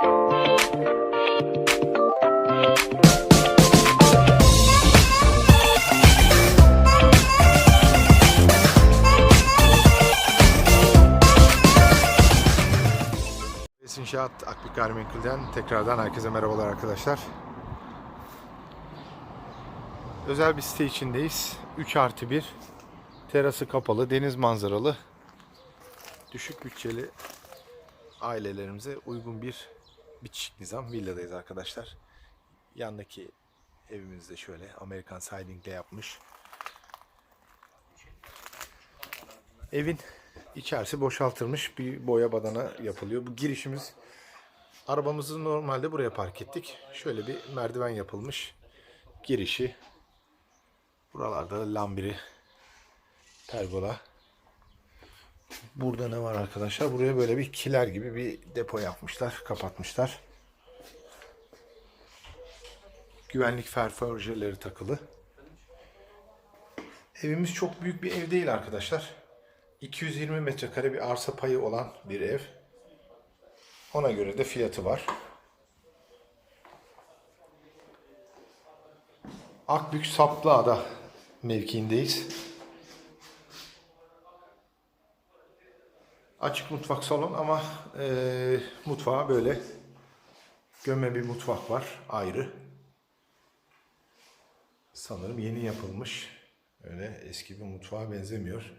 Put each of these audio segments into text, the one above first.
İnşaat Akbik Gayrimenkul'den tekrardan herkese merhabalar arkadaşlar. Özel bir site içindeyiz. 3 artı 1. Terası kapalı, deniz manzaralı. Düşük bütçeli ailelerimize uygun bir bitişik nizam villadayız arkadaşlar. Yandaki evimizde şöyle Amerikan sidingle yapmış. Evin içerisi boşaltılmış bir boya badana yapılıyor. Bu girişimiz arabamızı normalde buraya park ettik. Şöyle bir merdiven yapılmış. Girişi buralarda lambiri pergola. Burada ne var arkadaşlar? Buraya böyle bir kiler gibi bir depo yapmışlar, kapatmışlar. Güvenlik ferforjeleri takılı. Evimiz çok büyük bir ev değil arkadaşlar. 220 metrekare bir arsa payı olan bir ev. Ona göre de fiyatı var. Akbük Saplıada mevkiindeyiz. Açık mutfak salon ama eee mutfağı böyle gömme bir mutfak var ayrı. Sanırım yeni yapılmış. Öyle eski bir mutfağa benzemiyor.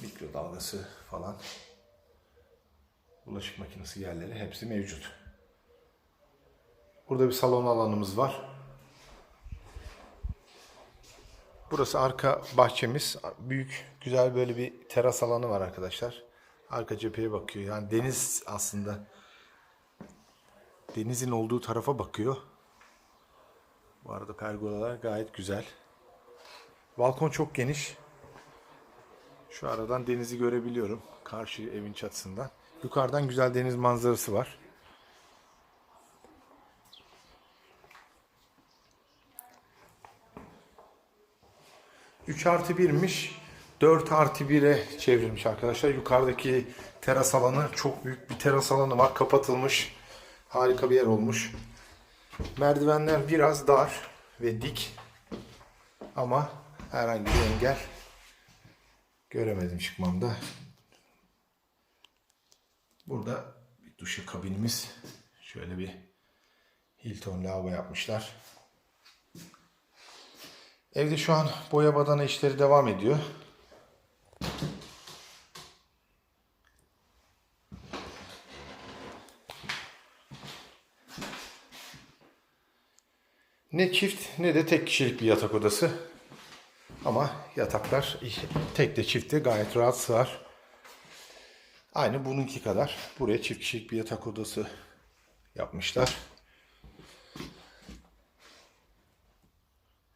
mikrodalgası falan bulaşık makinesi yerleri hepsi mevcut. Burada bir salon alanımız var. Burası arka bahçemiz. Büyük, güzel böyle bir teras alanı var arkadaşlar. Arka cepheye bakıyor. Yani deniz aslında denizin olduğu tarafa bakıyor. Bu arada pergolalar gayet güzel. Balkon çok geniş. Şu aradan denizi görebiliyorum. Karşı evin çatısından. Yukarıdan güzel deniz manzarası var. Üç artı birmiş. 4 artı 1'e çevrilmiş arkadaşlar. Yukarıdaki teras alanı çok büyük bir teras alanı var. Kapatılmış. Harika bir yer olmuş. Merdivenler biraz dar ve dik. Ama herhangi bir engel Göremedim çıkmamda. Burada bir duşa kabinimiz. Şöyle bir Hilton lavabo yapmışlar. Evde şu an boya badana işleri devam ediyor. Ne çift ne de tek kişilik bir yatak odası. Ama yataklar tek de çifte gayet rahat sığar. Aynı bununki kadar. Buraya çift kişilik bir yatak odası yapmışlar.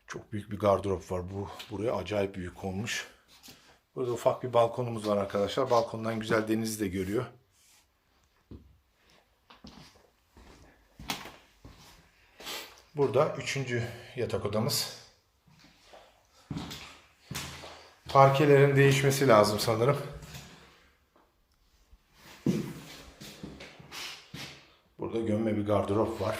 Çok büyük bir gardırop var. Bu buraya acayip büyük olmuş. Burada ufak bir balkonumuz var arkadaşlar. Balkondan güzel denizi de görüyor. Burada üçüncü yatak odamız. Parkelerin değişmesi lazım sanırım. Burada gömme bir gardırop var.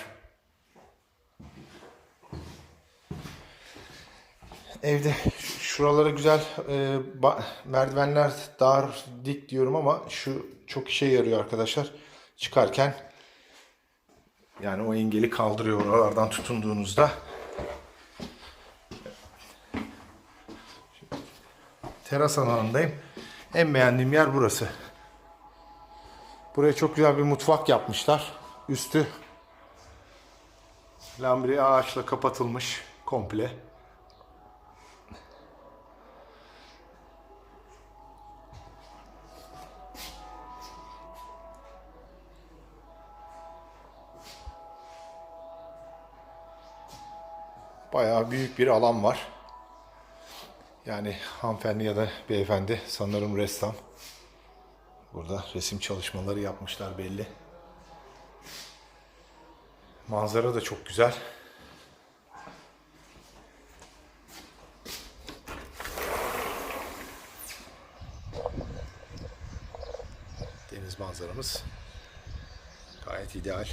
Evde şuralara güzel e, merdivenler dar dik diyorum ama şu çok işe yarıyor arkadaşlar. Çıkarken yani o engeli kaldırıyor oralardan tutunduğunuzda. teras alanındayım. En beğendiğim yer burası. Buraya çok güzel bir mutfak yapmışlar. Üstü lambiri ağaçla kapatılmış komple. Bayağı büyük bir alan var. Yani hanımefendi ya da beyefendi sanırım ressam. Burada resim çalışmaları yapmışlar belli. Manzara da çok güzel. Deniz manzaramız gayet ideal.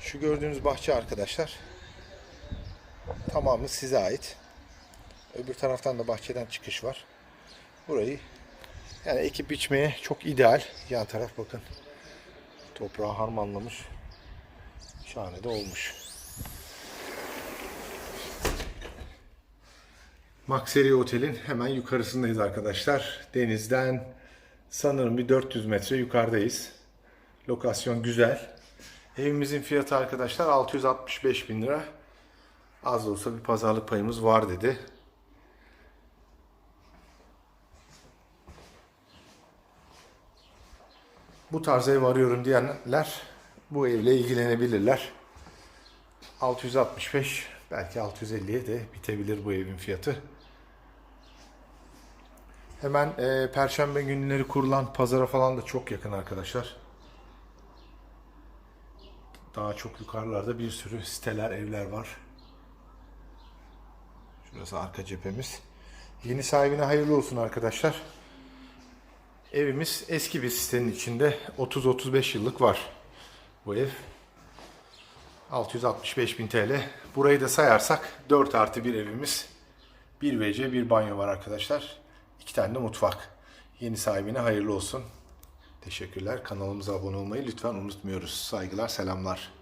Şu gördüğünüz bahçe arkadaşlar tamamı size ait. Öbür taraftan da bahçeden çıkış var. Burayı yani ekip biçmeye çok ideal. Yan taraf bakın. Toprağı harmanlamış. Şahane de olmuş. Maxeri Otel'in hemen yukarısındayız arkadaşlar. Denizden sanırım bir 400 metre yukarıdayız. Lokasyon güzel. Evimizin fiyatı arkadaşlar 665 bin lira. Az da olsa bir pazarlık payımız var dedi. Bu tarz ev arıyorum diyenler bu evle ilgilenebilirler. 665 belki 650'ye de bitebilir bu evin fiyatı. Hemen e, perşembe günleri kurulan pazara falan da çok yakın arkadaşlar. Daha çok yukarılarda bir sürü siteler, evler var. Şurası arka cephemiz. Yeni sahibine hayırlı olsun arkadaşlar. Evimiz eski bir sitenin içinde 30-35 yıllık var bu ev. 665 bin TL. Burayı da sayarsak 4 artı bir evimiz. Bir WC, bir banyo var arkadaşlar. İki tane de mutfak. Yeni sahibine hayırlı olsun. Teşekkürler. Kanalımıza abone olmayı lütfen unutmuyoruz. Saygılar, selamlar.